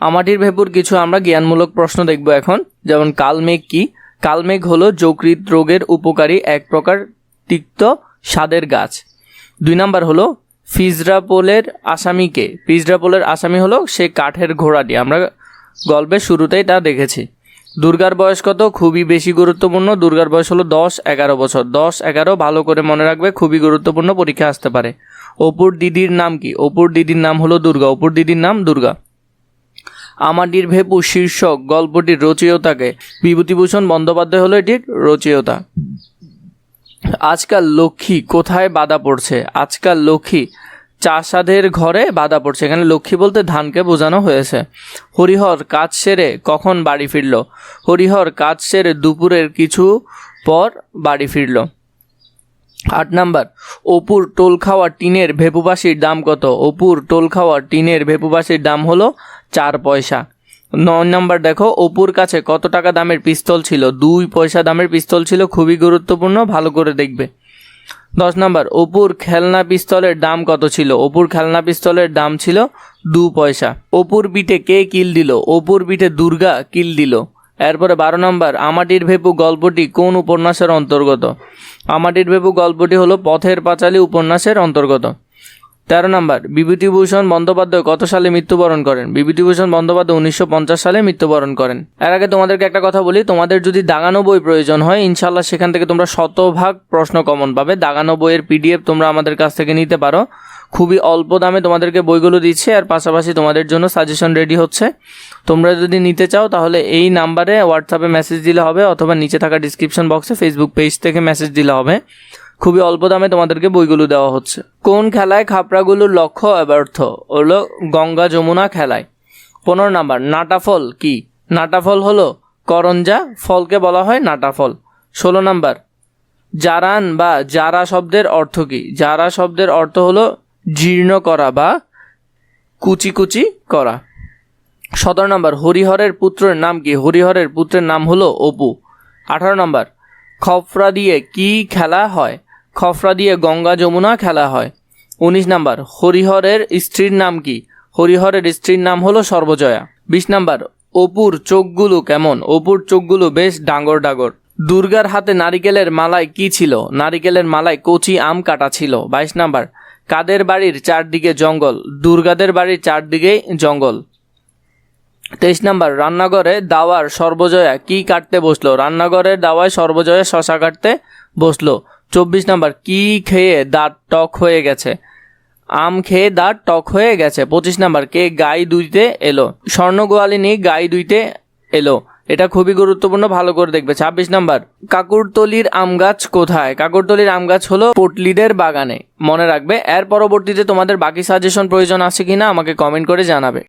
আমাটির vapour কিছু আমরা জ্ঞানমূলক প্রশ্ন দেখব এখন, যেমন কালমেঘ কি? কালমেঘ হলো যকৃত রোগের উপকারী এক প্রকার তিক্ত স্বাদের গাছ। দুই নাম্বার হলো ফিজরাপোলের আসামিকে ফিজরাপোলের আসামি হলো সে কাঠের ঘোড়াটি। আমরা গল্পের শুরুতেই তা দেখেছি। দুর্গার বয়স কত? খুবই বেশি গুরুত্বপূর্ণ। দুর্গার বয়স হলো দশ, এগারো বছর। দশ, এগারো ভালো করে মনে রাখবে, খুবই গুরুত্বপূর্ণ পরীক্ষা আসতে পারে। অপুর দিদির নাম কি? অপুর দিদির নাম হলো দুর্গা। অপুর দিদির নাম দুর্গা। আমাটির ভেপু শীর্ষক গল্পটির রচয়িতাকে বিভূতিভূষণ বন্দ্যোপাধ্যায় হলো এটির রচয়িতা। আজকাল লক্ষ্মী কোথায় বাধা পড়ছে? আজকাল লক্ষ্মী চাষাদের ঘরে বাধা পড়ছে। এখানে লক্ষ্মী বলতে ধানকে বোঝানো হয়েছে। হরিহর কাজ সেরে কখন বাড়ি ফিরল? হরিহর কাজ সেরে দুপুরের কিছু পর বাড়ি ফিরল। আট নাম্বার, অপুর টোল খাওয়া টিনের ভেপুবাসির দাম কত? অপুর টোল খাওয়া টিনের ভেপুবাসির দাম হলো চার পয়সা। নয় নাম্বার দেখো, অপুর কাছে কত টাকা দামের পিস্তল ছিল? দুই পয়সা দামের পিস্তল ছিল, খুবই গুরুত্বপূর্ণ, ভালো করে দেখবে। দশ নাম্বার, অপুর খেলনা পিস্তলের দাম কত ছিল? অপুর খেলনা পিস্তলের দাম ছিল দু পয়সা। অপুর বিটে কে কিল দিল? অপুর বিটে দুর্গা কিল দিল। এরপরে বারো নম্বর, আমাটির ভেপু গল্পটি কোন উপন্যাসের অন্তর্গত? আমাটির ভেপু গল্পটি হলো পথের পাঁচালী উপন্যাসের অন্তর্গত। তেরো নম্বর, বিভূতিভূষণ বন্দ্যোপাধ্যায় কত সালে মৃত্যুবরণ করেন? বিভূতিভূষণ বন্দ্যোপাধ্যায় উনিশশো পঞ্চাশ সালে মৃত্যুবরণ করেন। এর আগে তোমাদেরকে একটা কথা বলি, তোমাদের যদি দাগানো বই প্রয়োজন হয় ইনশাল্লাহ সেখান থেকে তোমরা শতভাগ প্রশ্ন কমন পাবে। দাগানো বইয়ের পিডিএফ তোমরা আমাদের কাছ থেকে নিতে পারো। খুবই অল্প দামে তোমাদেরকে বইগুলো দিচ্ছে আর পাশাপাশি তোমাদের জন্য সাজেশন রেডি হচ্ছে। তোমরা যদি নিতে চাও, তাহলে এই নাম্বারে হোয়াটসঅ্যাপে মেসেজ দিলে হবে, অথবা নিচে থাকা ডিসক্রিপশন বক্সে ফেসবুক পেজ থেকে মেসেজ দিলে হবে। খুবই অল্প দামে তোমাদেরকে বইগুলো দেওয়া হচ্ছে। কোন খেলায় খাপড়াগুলোর লক্ষ্য ব্যর্থ হলো গঙ্গা যমুনা খেলায়। পনেরো নাম্বার, নাটাফল কি? নাটাফল হলো করঞ্জা, ফলকে বলা হয় নাটাফল। ষোলো নাম্বার, জারান বা জারা শব্দের অর্থ কি? জারা শব্দের অর্থ হলো জীর্ণ করা বা কুচি কুচি করা। সতেরো নম্বর, হরিহরের পুত্রের নাম কি? হরিহরের পুত্রের নাম হলো অপু। আঠারো নম্বর, খফরা দিয়ে কি খেলা হয়? খফরা দিয়ে গঙ্গা যমুনা খেলা হয়। উনিশ নাম্বার, হরিহরের স্ত্রীর নাম কি? হরিহরের স্ত্রীর নাম হলো সর্বজয়া। বিশ নাম্বার, অপুর চোখগুলো কেমন? অপুর চোখগুলো বেশ ডাঙ্গর ডাগর দুর্গার হাতে নারিকেলের মালায় কি ছিল? নারিকেলের মালায় কচি আম কাটা ছিল। বাইশ নাম্বার, কাদের বাড়ির চারদিকে জঙ্গল? দুর্গাদের বাড়ির চারদিকেই জঙ্গল। তেইশ নাম্বার, রান্নাঘরে দাওয়ার সর্বজয়া কি কাটতে বসল? রান্নাঘরের দাওয়ায় সর্বজয়া শশা কাটতে বসল। চব্বিশ নাম্বার, কি খেয়ে দাঁত টক হয়ে গেছে? আম খেয়ে দাঁত টক হয়ে গেছে। পঁচিশ নাম্বার, কে গাই দুইতে এলো? স্বর্ণগোয়ালিনী গাই দুইতে এলো। এটা খুবই গুরুত্বপূর্ণ, ভালো করে দেখবে। ছাব্বিশ নাম্বার, কাকুরতলির আম গাছ কোথায়? কাকুরতলির আম গাছ হলো পটলিদের বাগানে। মনে রাখবে, এর পরবর্তীতে তোমাদের বাকি সাজেশন প্রয়োজন আছে কিনা আমাকে কমেন্ট করে জানাবে।